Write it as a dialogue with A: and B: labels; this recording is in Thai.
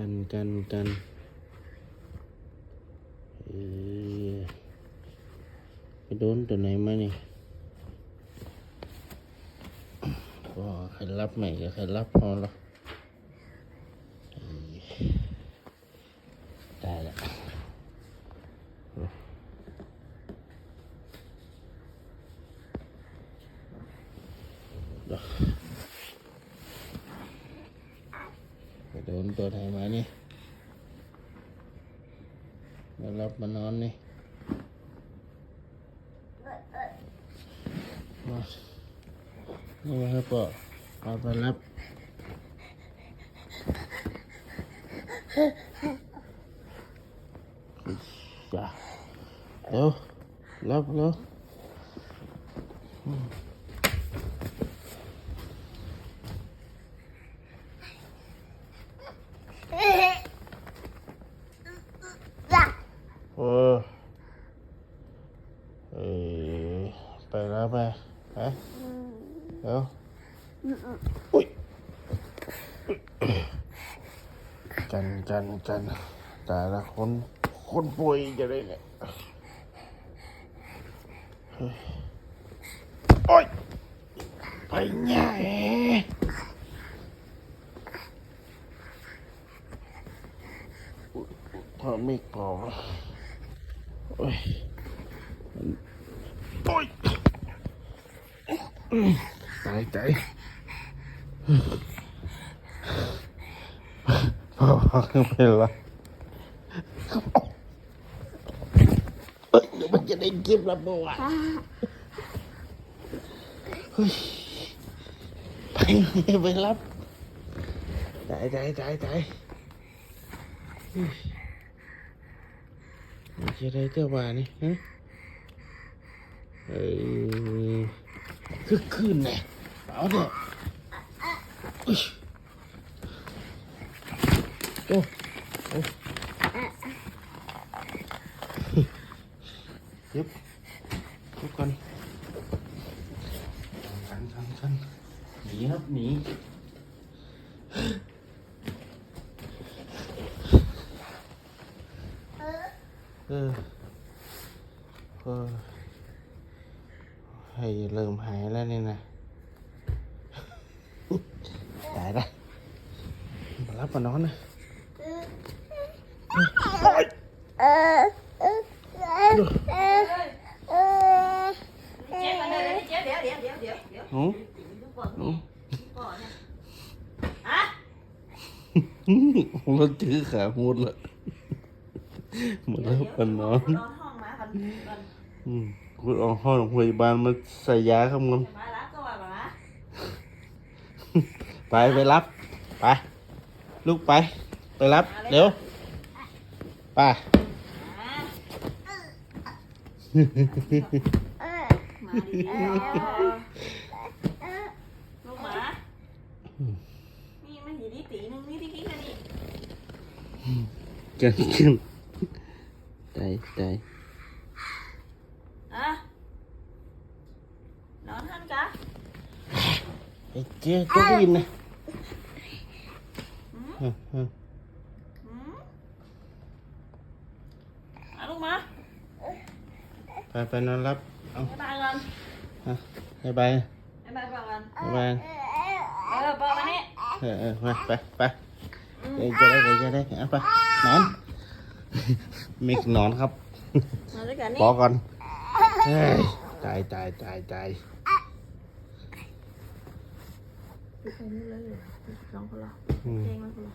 A: กันกันกันเออไปโดนตัวไหนมานี่ก็ใครรับใหม่ก็ใครรับพอละได้ละเดี๋ยว ไปโดนตัวไหนมานี่มารับมานอนนี่มานี่มาให้ป่อเอาไปรับเร็วรับเร็ว เออเออ ไปแล้วไปไปเดี๋ยวอุ้ยกันกันกันแต่ละคนคนป่วยจะได้เนี่ยเฮ้ยโอ้ยไปไงพอไม่พอโอ้ยโอ้ยตายตายพ่อพ่อขึ้นไปละเอ้ย เดี๋ยวมันจะได้กินแล้วบ่วะเฮ้ยไปไปรับ คือคืนแน่เอาเด้ออุ๊ยโอ้โอ้ยึบทุกคนกันกันกันหนีครับหนีเออเออ ให้เริ่มหายแล้วนี่นะตายละมารับมานอนนะโอ๊ย
B: เจ๊มาเลยเจ๊เดี๋ยวเดี๋ยวเดี๋ยวเดี๋ยวเดี๋ยว
A: หนูหนู
B: ฮะ
A: เราถือขาหมดละหมดแล้วมานอน
B: นอนห้องมากัน
A: อืม คุณเอาห้องพยาบาลมาใส่ยาครับมึง
B: มารับก็ว่ามา
A: ไปไปรับ ไป ลูกไป ไปรับ เร็ว ไป้า
B: มาดีแล้วลูกหมานี่มันอยู่ที่ตีนึงนี่ที่คิดกันนี่
A: กันกันใจใจ
B: อะนอนท่านกะ
A: ไอ้เจ๊ก็ได้ยินนะอืมอืม
B: หืมเอาลูกมา
A: ไปไปนอนรับเอา
B: บายก่อน
A: ฮะให้ไป
B: บ๊ายบายก่อน
A: ให้ไป
B: เออบอมานี่
A: เออเออไปไปไปเดี๋ยวจะได้เดี๋ยวจะได้เอาไปนอนมิกนอนครับ
B: มาด้วยกันนี่
A: ปอก่อนตายตายตายตาย
B: ใครนี่เลยสองคนละ
A: อืม
B: เจ๊งมาคนละ